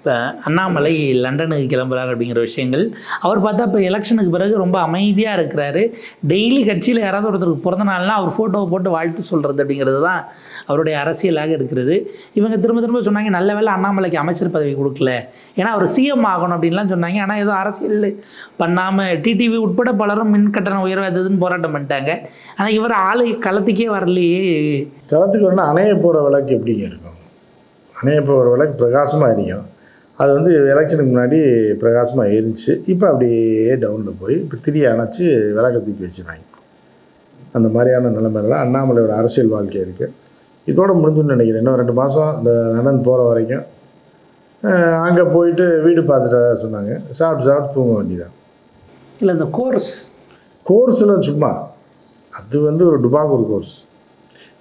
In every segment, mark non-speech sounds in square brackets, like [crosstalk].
இப்போ அண்ணாமலை லண்டனுக்கு கிளம்புறாரு அப்படிங்கிற விஷயங்கள். அவர் பார்த்தா இப்போ எலெக்ஷனுக்கு பிறகு ரொம்ப அமைதியாக இருக்கிறாரு. டெய்லி கட்சியில் யாராவது ஒருத்தருக்கு பிறந்த நாள்னா அவர் ஃபோட்டோவை போட்டு வாழ்த்து சொல்கிறது அப்படிங்கிறது தான் அவருடைய அரசியலாக இருக்கிறது. இவங்க திரும்ப திரும்ப சொன்னாங்க நல்ல வேளை அண்ணாமலைக்கு அமைச்சர் பதவி கொடுக்கல. ஏன்னா அவர் சிஎம் ஆகணும் அப்படின்லாம் சொன்னாங்க. ஆனால் ஏதோ அரசியல் பண்ணாமல் டிடிவி உட்பட பலரும் மின் கட்டணம் உயர்வாததுன்னு போராட்டம் பண்ணிட்டாங்க. ஆனால் இவர் ஆளு களத்துக்கே வரலையே. களத்துக்கு வரணும் அணைய போகிற விளக்கு எப்படிங்க இருக்கும்? அணைய போகிற விளக்கு பிரகாசமாக எரியும். அது வந்து எலெக்ஷனுக்கு முன்னாடி பிரகாசமாக எரிஞ்சிச்சு இப்போ அப்படியே டவுனில் போய் இப்போ திரி அணைச்சி விளக்க தூக்கி வச்சுருவாங்க அந்த மாதிரியான நிலைமையில அண்ணாமலையோட அரசியல் வாழ்க்கை இருக்குது இதோட முடிஞ்சுன்னு நினைக்கிறேன். இன்னும் ரெண்டு மாதம் இந்த நடன் போகிற வரைக்கும். அங்கே போயிட்டு வீடு பார்த்துட்டு சொன்னாங்க. சாப்பிட்டு சாப்பிட்டு தூங்க வேண்டியதான் இல்லை இந்த கோர்ஸ் கோர்ஸ்லாம் சும்மா அது வந்து ஒரு டுபாகூர் கோர்ஸ்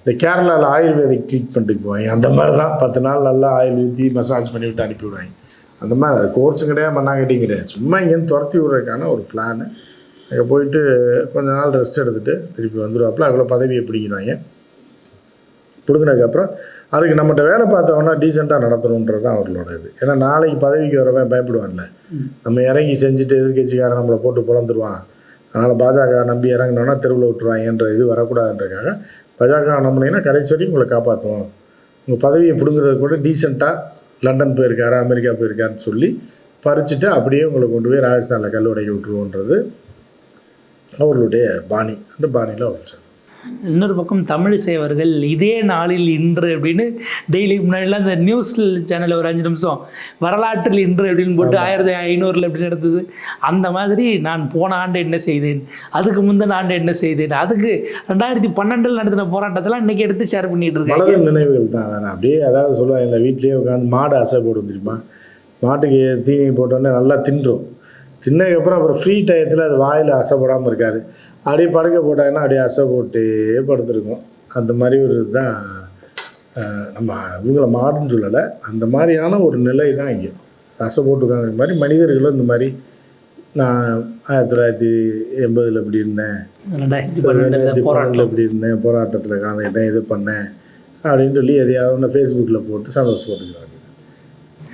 இந்த கேரளாவில் ஆயுர்வேதிக் ட்ரீட்மெண்ட்டுக்கு போவாங்க அந்த மாதிரி தான் பத்து நாள் நல்லா ஆயில் ஊற்றி மசாஜ் பண்ணி விட்டு அனுப்பி விடுவாங்க. அந்த மாதிரி கோர்ஸும் கிடையாது மண்ணாங்கட்டியும் கிடையாது சும்மா இங்கேருந்து துரத்தி விடுறதுக்கான ஒரு பிளானு அங்கே போயிட்டு கொஞ்ச நாள் ரெஸ்ட் எடுத்துகிட்டு திருப்பி வந்துடுவாப்புல அவ்வளோ பதவியை பிடிக்கிறாங்க. பிடுங்கினதுக்கப்புறம் அதுக்கு நம்மகிட்ட வேலை பார்த்தவொன்னா டீசெண்டாக நடத்தணுன்றது தான் அவர்களோட இது. ஏன்னா நாளைக்கு பதவிக்கு வரவன் பயப்படுவான்ல. நம்ம இறங்கி செஞ்சுட்டு எதிர்கட்சிக்காரன் நம்மளை போட்டு புலந்துருவான். அதனால் பாஜக நம்பி இறங்கினோன்னா தெருவில் விட்டுருவாங்கன்ற இது வரக்கூடாதுன்றதுக்காக பாஜக நம்பினீங்கன்னா கடைசி வரைக்கும் உங்களை காப்பாற்றுவோம் உங்கள் பதவியை பிடுங்குறது கூட டீசெண்டாக லண்டன் போயிருக்காரு அமெரிக்கா போயிருக்காருன்னு சொல்லி பறிச்சுட்டு அப்படியே உங்களை கொண்டு போய் ராஜஸ்தானில் கல் உடைக்க விட்டுருவோன்றது அவர்களுடைய பாணி. அந்த பாணியில் அவர் சார் இன்னொரு பக்கம் தமிழிசை அவர்கள் இதே நாளில் இன்று அப்படின்னு டெய்லி முன்னாடிலாம் இந்த நியூஸ் சேனலில் ஒரு அஞ்சு நிமிஷம் வரலாற்றில் இன்று அப்படின்னு போட்டு ஆயிரத்தி ஐநூறில் எப்படி நடந்தது? அந்த மாதிரி நான் போன ஆண்டு என்ன செய்தேன்? அதுக்கு முந்தின ஆண்டு என்ன செய்தேன்? அதுக்கு ரெண்டாயிரத்தி பன்னெண்டில் நடத்தின போராட்டத்தெல்லாம் இன்னைக்கு எடுத்து ஷேர் பண்ணிட்டு மலரும் நினைவுகள் தான். அப்படியே அதாவது சொல்லுவாங்க இல்லை வீட்லேயே உட்காந்து மாடு அசை போடும் தெரியுமா? மாட்டுக்கு தீனி போட்டோன்னே நல்லா தின்றும். தின்னதுக்கப்புறம் அப்புறம் ஃப்ரீ டயத்தில் அது வாயில் அசைப்படாமல் இருக்காது அப்படியே படுக்க போட்டாங்கன்னா அப்படியே அசை போட்டே படுத்துருக்கும். அந்த மாதிரி ஒரு இதுதான் நம்ம இவங்கள மாடுன்னு சொல்லலை. அந்த மாதிரியான ஒரு நிலை தான் இங்கே. அசை போட்டுருக்காங்க மாதிரி மனிதர்களும் இந்த மாதிரி நான் ஆயிரத்தி தொள்ளாயிரத்தி எண்பதில் இப்படி இருந்தேன். ரெண்டாயிரத்தி இப்படி இருந்தேன். போராட்டத்தில் கலந்துக்கிட்டேன் இது பண்ணேன் அப்படின்னு சொல்லி எதையாவது ஒன்று ஃபேஸ்புக்கில் போட்டு சந்தோஷப்பட்டுக்கிறாங்க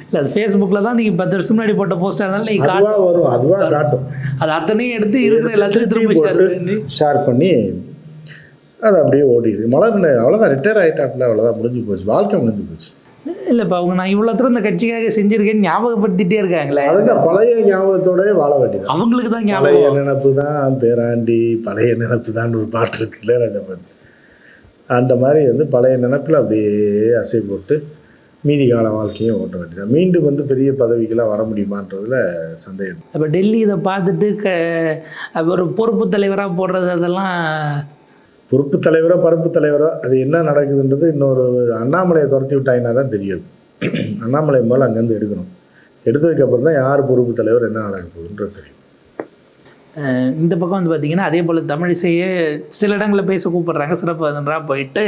இல்லை அது ஃபேஸ்புக்கில் தான் நீங்கள் பத்து வருஷம் முன்னாடி போட்ட போஸ்டாக இருந்தாலும் நீங்கள் காட்டு அதுவாக வரும் அதுவாக காட்டும். அது அத்தனையும் எடுத்து இருக்கிற எல்லாத்தையும் திரும்ப ஷேர் பண்ணி. ஷேர் பண்ணி அது அப்படியே ஓடிடுது. மலர் அவ்வளோதான் ரிட்டையர் ஆகிட்டாப்புல அவ்வளோதான் முடிஞ்சு போச்சு. வாழ்க்கை முடிஞ்சு போச்சு. இல்லைப்பா அவங்க நான் இவ்வளோ தூரம் இந்த கட்சிக்காக செஞ்சிருக்கேன்னு ஞாபகப்படுத்திட்டே இருக்காங்களே. அதுக்கு பழைய ஞாபகத்தோடயே வாழ வேண்டியது அவங்களுக்கு தான் பழைய ஞாபகம். நினப்பு தான் பேராண்டி பழைய நினப்பு தான் ஒரு பாட்டு இருக்குல்ல ரஜபதி அந்த மாதிரி வந்து பழைய நினப்பில் அப்படியே அசை போட்டு மீதி கால வாழ்க்கையும் ஓட்ட வேண்டியது மீண்டும் வந்து பெரிய பதவிக்கெல்லாம் வர முடியுமான்றதுல சந்தேகம். அப்போ டெல்லி இதை பார்த்துட்டு க ஒரு பொறுப்பு தலைவராக போடுறது அதெல்லாம் பொறுப்பு தலைவரோ பருப்பு தலைவரோ அது என்ன நடக்குதுன்றது இன்னொரு அண்ணாமலையை துரத்தி விட்டாங்கன்னா தான் தெரியும். அண்ணாமலை மேலே அங்கேருந்து எடுக்கணும். எடுத்ததுக்கப்புறம் தான் யார் பொறுப்பு தலைவர் என்ன நடக்க போகுதுன்றது தெரியும். இந்த பக்கம் வந்து பார்த்தீங்கன்னா அதே போல் தமிழிசையே சில இடங்களில் பேச கூப்பிடுறாங்க. சிறப்பு போயிட்டு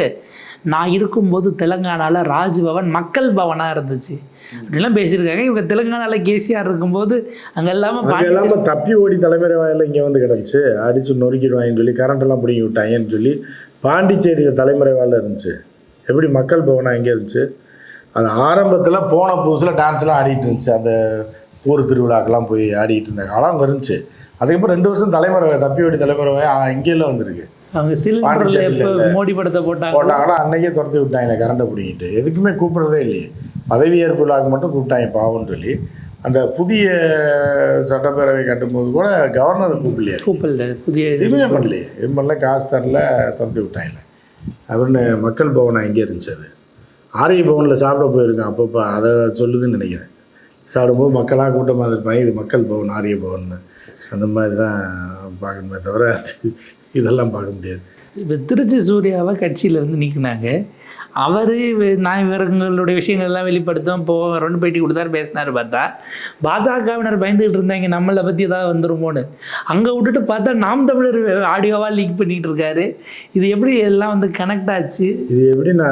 நான் இருக்கும்போது தெலுங்கானாவில் ராஜ்பவன் மக்கள் பவனாக இருந்துச்சு. அப்படிலாம் பேசியிருக்காங்க. இவங்க தெலுங்கானாவில் கேசிஆர் இருக்கும்போது அங்கே பாண்டி இல்லாமல் தப்பி ஓடி தலைமுறை வாயில இங்கே வந்து கிடந்துச்சு. அடிச்சு நொறுக்கிடுவாங்கன்னு சொல்லி கரண்டெல்லாம் பிடிங்கி விட்டாங்கன்னு சொல்லி பாண்டிச்சேரியில் தலைமுறை வாயில இருந்துச்சு. எப்படி மக்கள் பவனா எங்கே இருந்துச்சு? அது ஆரம்பத்தில் போன புதுசில் டான்ஸ்லாம் ஆடிட்டு இருந்துச்சு. அந்த ஊர் திருவிழாக்கெல்லாம் போய் ஆடிட்டு இருந்தாங்க. அங்கே இருந்துச்சு. அதுக்கப்புறம் ரெண்டு வருஷம் தலைமுறை தப்பி ஓடி தலைமுறை இங்கேயும் வந்திருக்கு. அவங்க சிலிண்டரில் எப்போ. மோடி படத்தை போட்டாங்க போட்டாங்கன்னா அன்னைக்கே துரத்தி விட்டாங்க கரண்டை பிடிங்கிட்டு எதுக்குமே கூப்பிடுறதே இல்லையே. பதவியேற்பு விழாக்கு மட்டும் கூப்பிட்டாங்க பாவம்னு சொல்லி. அந்த புதிய சட்டப்பேரவை கட்டும்போது கூட கவர்னர் கூப்பிடலையே. கூப்பிடல புதிய. எதுவுமே பண்ணலையே. எதுவும் பண்ணல காசு தரல துரத்தி விட்டாங்க. அப்படின்னு மக்கள் பவன் எங்கே இருந்துச்சு அது. ஆரிய பவனில் சாப்பிட போயிருக்கேன் அப்பப்போ. அதை சொல்லுதுன்னு நினைக்கிறேன். சாப்பிடும்போது மக்களாக கூட்டமாக இருப்பாங்க இது மக்கள் பவன் ஆரிய பவன். அந்த மாதிரி தான் பார்க்கணுமே தவிர இதெல்லாம் பார்க்க முடியாது. இப்போ திருச்சி சூர்யாவை கட்சியிலேருந்து நீக்கினாங்க. அவர் நான் இவர்களுடைய விஷயங்கள் எல்லாம் வெளிப்படுத்தும் போ ரெண்டு பேட்டி கொடுத்தாரு பேசினார் பார்த்தா. பாஜகவினர் பயந்துகிட்டு இருந்தாங்க நம்மளை பற்றி ஏதாவது வந்துருமோன்னு. அங்கே விட்டுட்டு பார்த்தா நாம் தமிழர் ஆடியோவாக லீக் பண்ணிட்டு இருக்காரு. இது எப்படி எல்லாம் வந்து கனெக்ட் ஆச்சு? இது எப்படின்னா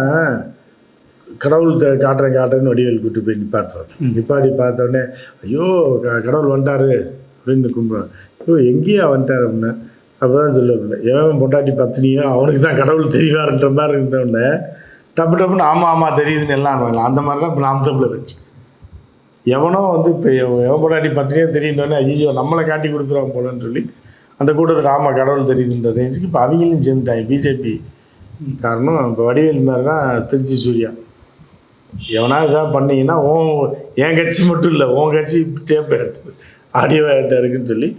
கடவுள் த- காட்டுறேன் காட்டுறேன்னு வடிவேல் கூட்டு போய் நிப்பாட்டுறாரு. நிப்பாட்டி பார்த்தோடனே ஐயோ கடவுள் வந்துட்டாரு அப்படின்னு கும்பிட்றான் ஐயோ எங்கேயா வந்துட்டார்? அப்படின்னா. அப்போ தான் சொல்லுவேன் எவன் பொண்டாட்டி பத்தினியோ? அவனுக்கு தான் கடவுள் தெரிவாருன்ற மாதிரி இருந்தோடனே டப்பு டப்புன்னு ஆமாம் ஆமாம் தெரியுதுன்னு எல்லாம் இருப்பாங்க அந்த மாதிரி தான் இப்போ நாம் தமிழர் இருந்துச்சு. எவனோ வந்து இப்போ எவன் பொண்டாட்டி பத்தினியோ தெரியுன்னொடனே ஐயோ நம்மளை காட்டி கொடுத்துருவான் போலன்னு சொல்லி அந்த கூட்டத்தில் ஆமாம் கடவுள் தெரியுதுன்ற ரேஞ்சுக்கு இப்போ அவங்களும் சேர்ந்துட்டாங்க. பிஜேபி காரணம் இப்போ வடிவேல் மாதிரி தான் திருச்சி சூர்யா. எவனா இதாக பண்ணீங்கன்னா ஓ என் கட்சி மட்டும் இல்லை உன் கட்சி டேப் ஆடியோ இருக்குன்னு சொல்லி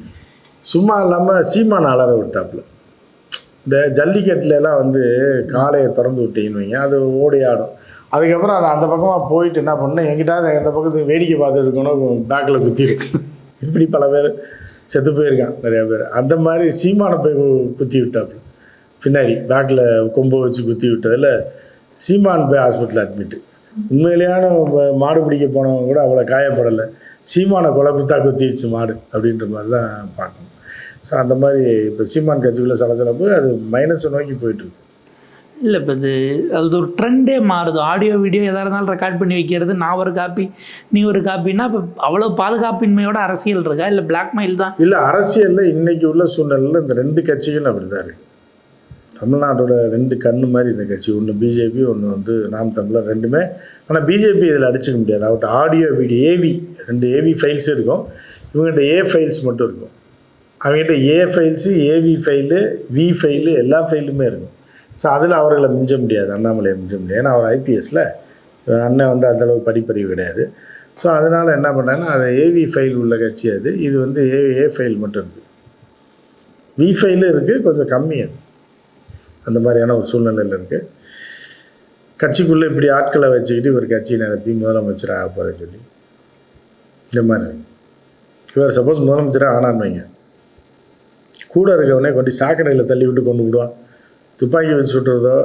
சும்மா இல்லாமல் சீமான அலற விட்டாப்புல. இந்த ஜல்லிக்கட்டுலலாம் வந்து காளையை திறந்து விட்டீங்கன்னு வைங்க அது ஓடி ஆடும். அதுக்கப்புறம் அது அந்த பக்கமாக போயிட்டு என்ன பண்ணேன் எங்கிட்டாவது அந்த பக்கத்துக்கு வேடிக்கை பார்த்துட்டு இருக்கணும் பேக்கில் குத்திருக்கு இப்படி பல பேர் செத்து போயிருக்கான் நிறையா பேர். அந்த மாதிரி சீமானை போய் குத்தி விட்டாப்புல. பின்னாடி பேக்கில் கொம்பை வச்சு குத்தி விட்டதில் சீமான் போய் ஹாஸ்பிட்டல் அட்மிட்டு உண்மையிலேயான மாடு பிடிக்க போனவங்க கூட அவ்வளோ காயப்படலை. சீமானை கொலை குத்தா குத்திடுச்சு மாடு அப்படின்ற மாதிரி தான் பார்க்கணும். ஸோ அந்த மாதிரி இப்போ சீமான் கட்சிக்குள்ளே சலசலப்பு அது மைனஸை நோக்கி போயிட்டுருக்கு இல்லை இப்போ இது அது ஒரு ட்ரெண்டே மாறுது. ஆடியோ வீடியோ எதாக இருந்தாலும் ரெக்கார்ட் பண்ணி வைக்கிறது. நான் ஒரு காப்பி நீ ஒரு காப்பின்னா இப்போ அவ்வளோ பாதுகாப்பின்மையோட அரசியல் இருக்கா? இல்லை பிளாக்மெயில் தான்? இல்லை அரசியலில் இன்னைக்கு உள்ள சூழ்நிலையில் இந்த ரெண்டு கட்சிகளும் அப்படி தான் இருக்குது தமிழ்நாட்டோட ரெண்டு கண்ணு மாதிரி இந்த கட்சி. ஒன்று பிஜேபி ஒன்று வந்து நாம் தமிழர் ரெண்டுமே. ஆனால் பிஜேபி இதில் அடிச்சுக்க முடியாது. அவர்கிட்ட ஆடியோ வீடியோ ஏவி ரெண்டு ஏவி ஃபைல்ஸ் இருக்கும். இவங்ககிட்ட ஏ ஃபைல்ஸ் மட்டும் இருக்கும். அவங்ககிட்ட A files AV file V file எல்லா ஃபைலுமே இருக்கும். ஸோ அதில் அவர்களை மிஞ்ச முடியாது. அண்ணாமலையை மிஞ்ச முடியாது. ஏன்னா அவர் ஐபிஎஸ்ல அண்ணன் வந்து அந்தளவுக்கு படிப்பறிவு கிடையாது. ஸோ அதனால் என்ன பண்ணாங்கன்னா அது ஏவி ஃபைல் உள்ள கட்சி அது. இது வந்து ஏ ஏ ஃபைல் மட்டும் இருக்குது வி ஃபைலும் இருக்குது கொஞ்சம் கம்மி அது அந்த மாதிரியான ஒரு சூழ்நிலையில் இருக்குது கட்சிக்குள்ளே இப்படி ஆட்களை வச்சுக்கிட்டு ஒரு கட்சியை நடத்தி முதலமைச்சர் ஆக போகிறேன்னு சொல்லி. இந்த மாதிரி. இவர் சப்போஸ் முதலமைச்சராக ஆனான்னு வைங்க. கூட இருக்கவனே கொண்டு சாக்கடையில் தள்ளி விட்டு கொண்டு விடுவான் துப்பாக்கி வச்சு சுட்டுறதோ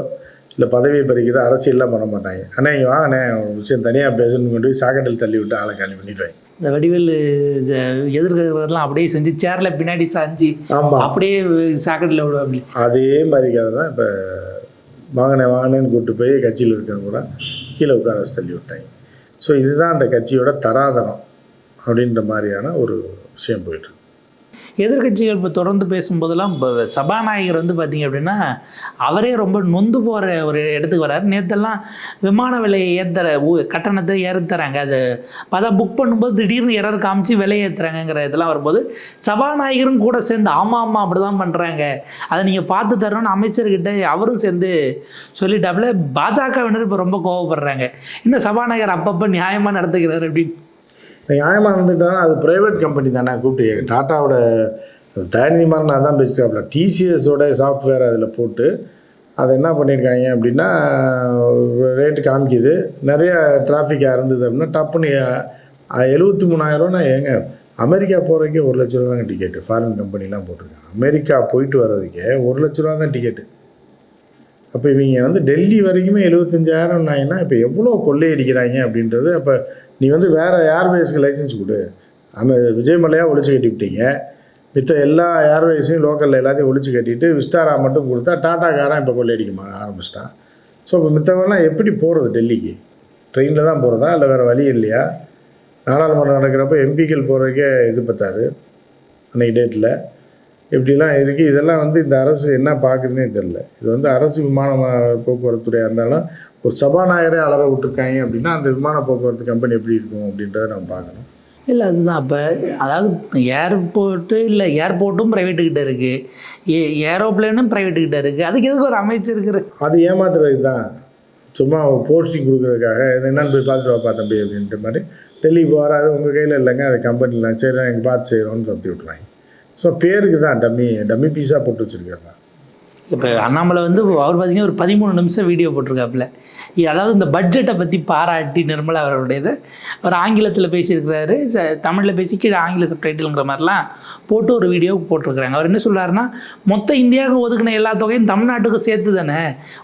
இல்லை பதவியை பறிக்கிறதோ அரசியல்லாம் பண்ண மாட்டாங்க. அண்ணே வாங்கண்ணே விஷயம் தனியாக பேசணும்னு கொண்டு போய் சாக்கடையில் தள்ளி விட்டு ஆளை காலி பண்ணிடுவாங்க. இந்த வடிவேலு எதிர்க்கிறதெல்லாம் அப்படியே செஞ்சு சேரில் பின்னாடி சாஞ்சு ஆமாம் அப்படியே சாக்கடையில் விடுவாங்க அதே மாதிரி கதை தான் இப்போ வாங்கினே வாங்கினேன்னு கூப்பிட்டு போய் கட்சியில் இருக்கவங்க கூட கீழே உட்கார வச்சு தள்ளி விட்டாங்க. ஸோ இதுதான் அந்த கட்சியோட தராதரம் அப்படின்ற மாதிரியான ஒரு விஷயம் போயிட்டு எதிர்க்கட்சிகள் இப்போ தொடர்ந்து பேசும்போதெல்லாம் இப்போ சபாநாயகர் வந்து பார்த்தீங்க அப்படின்னா அவரே ரொம்ப நொந்து போகிற ஒரு இடத்துக்கு வராரு. நேற்றெல்லாம் விமான விலையை ஏற்றுற கட்டணத்தை ஏற்றுறாங்க அது பார்த்தா புக் பண்ணும்போது திடீர்னு எரர் காமிச்சு விலையை ஏற்றுறாங்கங்கிற இதெல்லாம் வரும்போது சபாநாயகரும் கூட சேர்ந்து ஆமாம் ஆமாம் அப்படி தான் பண்ணுறாங்க அதை நீங்கள் பார்த்து தரணும்னு அமைச்சர்கிட்ட அவரும் சேர்ந்து சொல்லிட்டாப்புல. பாஜகவினர் இப்போ ரொம்ப கோவப்படுறாங்க. இன்னும் சபாநாயகர் அப்பப்போ நியாயமாக நடத்துகிறார் அப்படின்னு. நியாயமாக இருந்துட்டாலும் அது ப்ரைவேட் கம்பெனி தானே கூப்பிட்டு டாட்டாவோட தயாநிதி நான் தான் பேசிட்டாப்புல டிசிஎஸோட சாஃப்ட்வேர் அதில் போட்டு அதை என்ன பண்ணியிருக்காங்க அப்படின்னா ரேட்டு காமிக்குது. நிறைய டிராஃபிக்காக இருந்தது அப்படின்னா டப்புன்னு எழுபத்தி மூணாயிரம்னா ஏங்க அமெரிக்கா போகிறதுக்கே ஒரு லட்ச ரூபா தாங்க டிக்கெட்டு ஃபாரின் கம்பெனிலாம் போட்டிருக்காங்க. அமெரிக்கா போயிட்டு வர்றதுக்கே ஒரு லட்ச ரூபா தான் டிக்கெட்டு அப்போ இவங்க வந்து டெல்லி வரைக்குமே எழுபத்தஞ்சாயிரம்னாங்கன்னா இப்போ எவ்வளோ கொள்ளையடிக்கிறாங்க அப்படின்றது அப்போ நீ வந்து வேறு ஏர்வேஸ்க்கு லைசன்ஸ் கொடு. அந்த விஜயமலையாக ஒழிச்சு கட்டி விட்டீங்க. மித்த எல்லா ஏர்வேஸையும் லோக்கலில் எல்லாத்தையும் ஒழிச்சு கட்டிட்டு விஸ்டாரா மட்டும் கொடுத்தா டாட்டாக்காரன் இப்போ கொள்ளையடிக்க ஆரம்பிச்சிட்டான். ஸோ இப்போ மித்தவெல்லாம் எப்படி போகிறது டெல்லிக்கு? ட்ரெயினில் தான் போகிறதா இல்லை வேறு வழி இல்லையா? நாடாளுமன்றம் நடக்கிறப்ப எம்பிக்கள் போகிறதுக்கே இது பத்தாது அன்றைக்கி டேட்டில் இப்படிலாம் இருக்குது இதெல்லாம் வந்து இந்த அரசு என்ன பார்க்குதுன்னே தெரில இது வந்து அரசு விமான ம- போக்குவரத்து துறையாக இருந்தாலும் ஒரு சபாநாயகரே அலற விட்டுருக்காங்க அப்படின்னா அந்த விமான போக்குவரத்து கம்பெனி எப்படி இருக்கும் அப்படின்றத நம்ம பார்க்கணும். இல்லை அதுதான். அப்போ அதாவது ஏர்போர்ட்டு இல்லை ஏர்போர்ட்டும் ப்ரைவேட்டுக்கிட்ட இருக்குது ஏ ஏரோப்ளேனும் ப்ரைவேட்டுக்கிட்ட இருக்குது அதுக்கு எதுக்கு ஒரு அமைச்சர் இருக்கிற? அது ஏமாத்துறது தான் சும்மா போஸ்டிங் கொடுக்குறதுக்காக இது என்னன்னு போய் பார்த்துட்டு வாப்பா தம்பி அப்படின்ற மாதிரி. டெல்லி போகிறாரு உங்கள் கையில் இல்லைங்க அது கம்பெனியில் சரி நாங்கள் பார்த்து செய்கிறோம்னு தத்தி விட்றாங்க ஸோ பேருக்கு தான் டம்மி டம்மி பீஸாக போட்டு வச்சுருக்காரு தான் இப்போ அண்ணாமலை வந்து அவர் பார்த்தீங்கன்னா ஒரு பதிமூணு நிமிஷம் வீடியோ போட்டிருக்காப்புல. அதாவது இந்த பட்ஜெட்டை பற்றி பாராட்டி நிர்மலா அவருடையது அவர் ஆங்கிலத்தில் பேசியிருக்கிறாரு. தமிழில் பேசி கீழே ஆங்கில சப்டைட்டில்ங்கிற மாதிரிலாம் போட்டு ஒரு வீடியோ போட்டிருக்கிறாங்க. அவர் என்ன சொல்றாருன்னா மொத்த இந்தியாவுக்கு ஒதுக்கின எல்லா தொகையும் தமிழ்நாட்டுக்கு சேர்த்து தானே?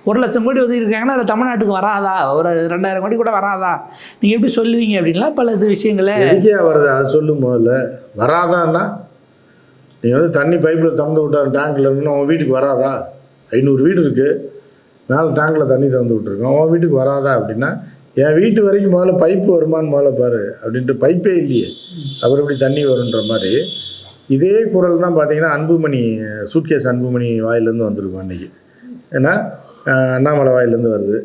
ஒரு லட்சம் கோடி ஒதுக்கியிருக்காங்கன்னா அது தமிழ்நாட்டுக்கு வராதா? ஒரு ரெண்டாயிரம் கோடி கூட வராதா? நீங்கள் எப்படி சொல்லுவீங்க அப்படின்லாம் பல இது விஷயங்களை வருது அதை சொல்லும் முதல்ல வராதான்னா நீங்கள் வந்து தண்ணி பைப்பில் திறந்து விட்டார் டேங்க்கில் இருந்து அவன் வீட்டுக்கு வராதா? ஐநூறு வீடு இருக்குது நாலு டேங்கில் தண்ணி திறந்து விட்ருக்கோம் அவன் வீட்டுக்கு வராதா அப்படின்னா என் வீட்டு வரைக்கும் முதல்ல பைப்பு வருமான்னு முதல்ல பாரு. அப்படின்ட்டு பைப்பே இல்லையே. அப்புறம் இப்படி தண்ணி வருன்ற மாதிரி. இதே குரல் தான் பார்த்தீங்கன்னா அன்புமணி சூட்கேஸ் அன்புமணி வாயிலேருந்து வந்திருக்கும் அன்றைக்கி ஏன்னா அண்ணாமலை வாயிலேருந்து வருது.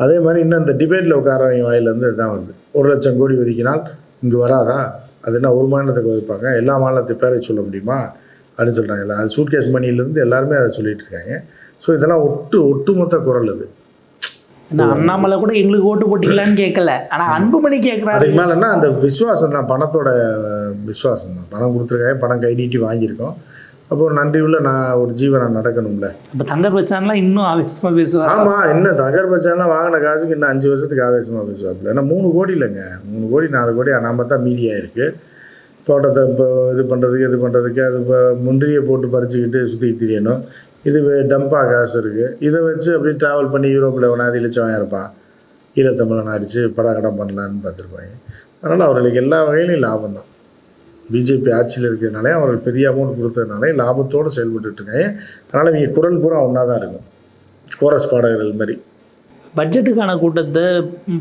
அதே மாதிரி இன்னும் இந்த டிபேட்டில் உட்காரவங்க வாயிலேருந்து தான் வருது. ஒரு லட்சம் கோடி ஒதுக்கினால் இங்கே வராதா? அது என்ன ஒரு மாநிலத்துக்கு ஒதுப்பாங்க? எல்லா மாநிலத்தை பேரை சொல்ல முடியுமா? அப்படின்னு சொல்கிறாங்கல்ல அது சூட்கேஸ் மணியிலேருந்து எல்லாருமே அதை சொல்லிட்டு இருக்காங்க ஸோ இதெல்லாம் ஒட்டு ஒட்டுமொத்த குரல் அது அண்ணாமலை கூட எங்களுக்கு ஓட்டு போட்டீங்களான்னு கேட்கல. ஆனா அன்புமணி கேட்குறாரு அதுக்கு மேலேன்னா அந்த விசுவாசம் தான். பணத்தோட விசுவாசம் தான். பணம் கொடுத்துருக்காங்க பணம் கை நீட்டி வாங்கியிருக்கோம். அப்போ ஒரு நன்றி உள்ள நான் ஒரு ஜீவனை நடக்கணும்ல. அப்ப தங்கர் பச்சான்லாம் இன்னும் ஆவேசமா பேசுவார்? ஆமாம் என்ன தகர் பச்சான்லாம் வாங்கின காசுக்கு இன்னும் அஞ்சு வருஷத்துக்கு ஆவேசமாக பேசுவாப்புல. ஏன்னா மூணு கோடி இல்லைங்க. மூணு கோடி நாலு கோடி நாம தான் மீதியாக இருக்குது தோட்டத்தை இப்போ இது பண்ணுறதுக்கு இது பண்ணுறதுக்கு அது இப்போ முந்திரியை போட்டு பறிச்சுக்கிட்டு சுற்றி திரியணும். இது டம்பாக காசு இருக்குது இதை வச்சு அப்படியே ட்ராவல் பண்ணி யூரோப்பில் ஒன்றாவது இழிச்சவன் இருப்பான் ஈழத்தமிழன் அடித்து படம் பண்ணலான்னு பார்த்துருப்பாங்க. அதனால் அவர்களுக்கு எல்லா வகையிலையும் லாபம் தான். பிஜேபி ஆட்சியில் இருக்கிறதுனாலே அவர்கள் பெரிய அமௌண்ட் கொடுத்ததுனாலே லாபத்தோடு செயல்பட்டுருக்காங்க அதனால் இவங்க குரல் பூரா ஒன்றா தான் இருக்கும். கோரஸ் பாடகர்கள் மாதிரி. பட்ஜெட்டுக்கான கூட்டத்தை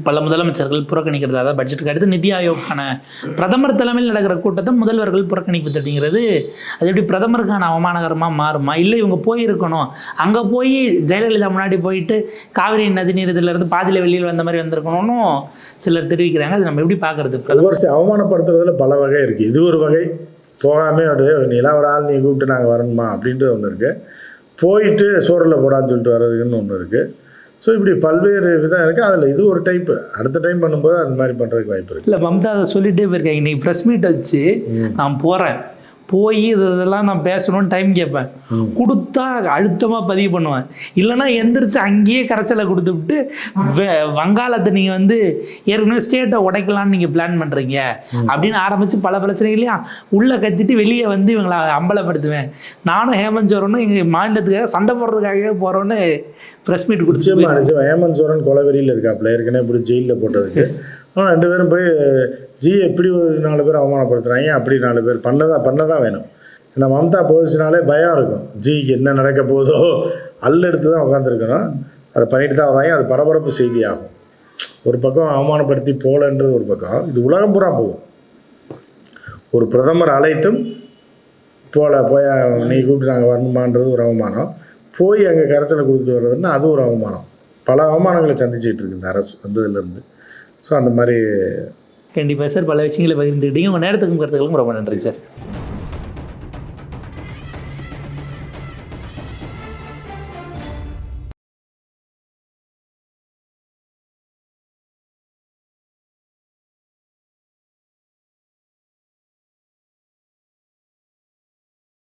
பல முதலமைச்சர்கள் புறக்கணிக்கிறதாக பட்ஜெட்டுக்கு அடுத்து நிதி ஆயோக்கான பிரதமர் தலைமையில் நடக்கிற கூட்டத்தை முதல்வர்கள் புறக்கணிப்பது அப்படிங்கிறது அது எப்படி பிரதமருக்கான அவமானகரமாக மாறுமா? இல்லை இவங்க போயிருக்கணும். அங்கே போய் ஜெயலலிதா முன்னாடி போயிட்டு காவிரி நதிநீர் இதிலிருந்து பாதியில் வெளியில் வந்த மாதிரி வந்திருக்கணும்னு சிலர் தெரிவிக்கிறாங்க. அது நம்ம எப்படி பார்க்கறது? பிரதமர் அவமானப்படுத்துறதுல பல வகை இருக்குது இது ஒரு வகை. போகாமே அப்படியே நீலாம் ஒரு ஆள் நீ கூப்பிட்டு நாங்கள் வரணுமா? அப்படின்ட்டு ஒன்று இருக்குது போயிட்டு சோறில் போடான்னு சொல்லிட்டு வர்றதுக்குன்னு ஒன்று இருக்குது ஸோ இப்படி பல்வேறு விதம் இருக்குது அதில் இது ஒரு டைப்பு அடுத்த டைம் பண்ணும்போது அந்த மாதிரி பண்ணுறதுக்கு வாய்ப்பு இருக்குது இல்லை மம்தா அதை சொல்லிட்டே போயிருக்காங்க. இன்னைக்கு ப்ரெஸ் மீட் வச்சு நான் போகிறேன் போய் இது இதெல்லாம் நான் பேசணும்னு டைம் கேட்பேன். கொடுத்தா அழுத்தமாக பதிவு பண்ணுவேன். இல்லைன்னா எந்திரிச்சு அங்கேயே கரைச்சலை கொடுத்துவிட்டு வெ- வங்காளத்தை நீங்கள் வந்து ஏற்கனவே ஸ்டேட்டை உடைக்கலாம்னு நீங்கள் பிளான் பண்ணுறீங்க அப்படின்னு ஆரம்பித்து பல பிரச்சனைகளையும் உள்ளே கத்திட்டு வெளியே வந்து இவங்களை அம்பலப்படுத்துவேன். நானும் ஹேமந்த் சோரனும் எங்கள் மாநிலத்துக்காக சண்டை போடுறதுக்காகவே போகிறோன்னு ப்ரெஸ் மீட் கொடுத்து ஹேமந்த் சோரன் கொலவெறியில் இருக்காப்புல. ஏற்கனவே இப்படி ஜெயிலில் போட்டதுக்கு. [laughs] ஆனால் ரெண்டு பேரும் போய் ஜி எப்படி ஒரு நாலு பேர் அவமானப்படுத்துகிறாங்க அப்படி நாலு பேர்? பண்ணதா பண்ணதான் வேணும். ஏன்னா மம்தா போச்சுனாலே பயம் இருக்கும். ஜிக்கு என்ன நடக்க போதோ அல்ல எடுத்து தான் உட்காந்துருக்கணும் அதை பண்ணிட்டு தான் வராங்க. அது பரபரப்பு செய்தி ஆகும் ஒரு பக்கம் அவமானப்படுத்தி போகலன்றது ஒரு பக்கம். இது உலகம் பூரா போகும். ஒரு பிரதமர் அழைத்தும் போல போய் நீ கூப்பிட்டு நாங்கள் வரணுமான்றது ஒரு அவமானம். போய் அங்கே கரைச்சலை கொடுத்துட்டு வர்றதுன்னா அது ஒரு அவமானம். பல அவமானங்களை சந்திச்சுட்டு இருக்கு இந்த அரசு வந்ததுலேருந்து. ஸோ அந்த மாதிரி கண்டிப்பாக சார். பல விஷயங்களை பகிர்ந்துக்கிட்டீங்க உங்கள் நேரத்துக்கும் கருத்துக்களுக்கும் ரொம்ப நன்றி சார்.